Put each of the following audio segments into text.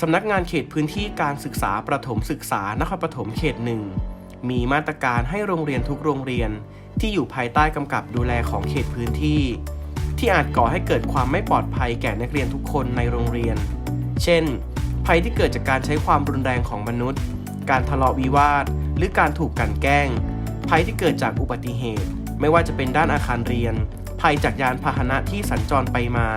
สำนักงานเขตพื้นที่การศึกษาประถมศึกษานครปฐมเขตหนึ่งมีมาตรการให้โรงเรียนทุกโรงเรียน ที่อยู่ภายใต้กำกับดูแลของเขตพื้นที่ ที่อาจก่อให้เกิดความไม่ปลอดภัยแก่นักเรียนทุกคนในโรงเรียน เช่น ภัยที่เกิดจากการใช้ความรุนแรงของมนุษย์ การทะเลาะวิวาท หรือการถูกกันแกล้ง ภัยที่เกิดจากอุบัติเหตุ ไม่ว่าจะเป็นด้านอาคารเรียน ภัยจากยานพาหนะที่สัญจรไปมา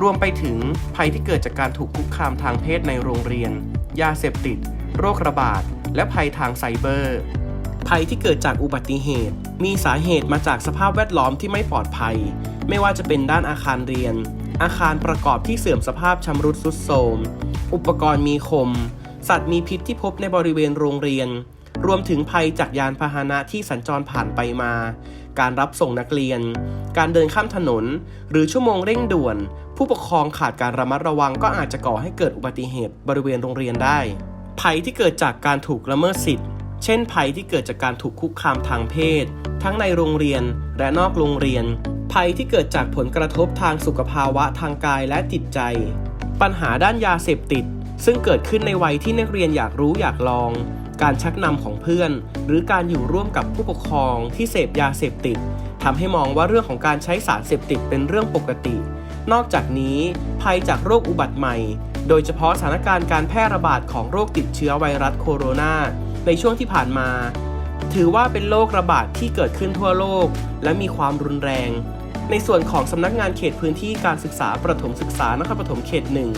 รวมไปถึงภัยที่เกิดจากการถูกคุกคามทางเพศในโรงเรียน ยาเสพติด โรคระบาด และภัยทางไซเบอร์ ภัยที่เกิดจากอุบัติเหตุ มีสาเหตุมาจากสภาพแวดล้อมที่ไม่ปลอดภัย ไม่ว่าจะเป็นด้านอาคารเรียน อาคารประกอบที่เสื่อมสภาพชำรุดทรุดโทรม อุปกรณ์มีคม สัตว์มีพิษที่พบในบริเวณโรงเรียน รวมถึงภัยจากยานพาหนะที่สัญจรผ่านไปมา การรับส่งนักเรียน การเดินข้ามถนน หรือชั่วโมงเร่งด่วน ผู้ปกครองขาดการระมัดระวังก็อาจจะก่อให้เกิดอุบัติเหตุบริเวณโรงเรียนได้ ภัยที่เกิดจากการถูกละเมิดสิทธิ์ เช่น ภัยที่เกิดจากการถูกคุกคามทางเพศ ทั้งในโรงเรียนและนอกโรงเรียน ภัยที่เกิดจากผลกระทบทางสุขภาวะทางกายและจิตใจ ปัญหาด้านยาเสพติดซึ่งเกิดขึ้นในวัยที่นักเรียนอยากรู้อยากลอง การชักนำของเพื่อน หรือการอยู่ร่วมกับผู้ปกครองที่เสพยาเสพติดทำให้มองว่าเรื่องของการใช้สารเสพติดเป็นเรื่องปกติ นอกจากนี้ ภัยจากโรคอุบัติใหม่ โดยเฉพาะสถานการณ์การแพร่ระบาดของโรคติดเชื้อไวรัสโคโรนา ในช่วงที่ผ่านมา ถือว่าเป็นโรคระบาดที่เกิดขึ้นทั่วโลก และมีความรุนแรง ในส่วนของสำนักงานเขตพื้นที่การศึกษาประถมศึกษานครปฐมเขตหนึ่ง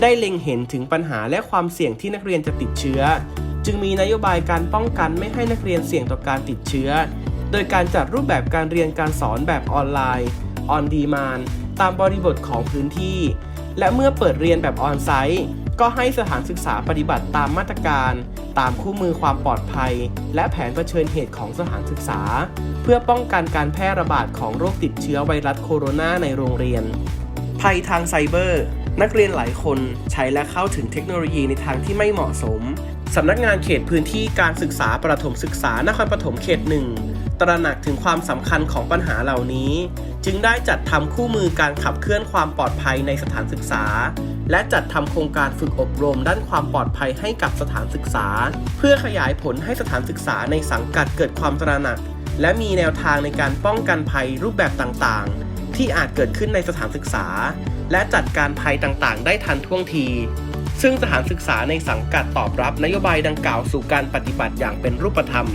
ได้เล็งเห็นถึงปัญหาและความเสี่ยงที่นักเรียนจะติดเชื้อ จึงมีนโยบายการป้องกันไม่ให้นักเรียนเสี่ยงต่อการติดเชื้อ โดยการจัดรูปแบบการเรียนการสอนแบบออนไลน์ on demand ตามบริบทของพื้นที่ และเมื่อเปิดเรียนแบบออนไซต์ก็ให้สถานศึกษาปฏิบัติตามมาตรการ ตามคู่มือความปลอดภัย และแผนเผชิญเหตุของสถานศึกษา เพื่อป้องกันการแพร่ระบาดของโรคติดเชื้อไวรัสโคโรนาในโรงเรียน ภัยทางไซเบอร์ นักเรียนหลายคนใช้และเข้าถึงเทคโนโลยีในทางที่ไม่เหมาะสม สำนักงานเขตพื้นที่การศึกษาประถมศึกษานครปฐมเขตหนึ่งตระหนักถึงความสำคัญของปัญหาเหล่านี้ จึงได้จัดทำคู่มือการขับเคลื่อนความปลอดภัยในสถานศึกษา และจัดทำโครงการฝึกอบรมด้านความปลอดภัยให้กับสถานศึกษา เพื่อขยายผลให้สถานศึกษาในสังกัดเกิดความตระหนัก และมีแนวทางในการป้องกันภัยรูปแบบต่างๆ ที่อาจเกิดขึ้นในสถานศึกษา และจัดการภัยต่างๆ ได้ทันท่วงที ซึ่งสถานศึกษาในสังกัดตอบรับนโยบายดังกล่าวสู่การปฏิบัติอย่างเป็นรูปธรรม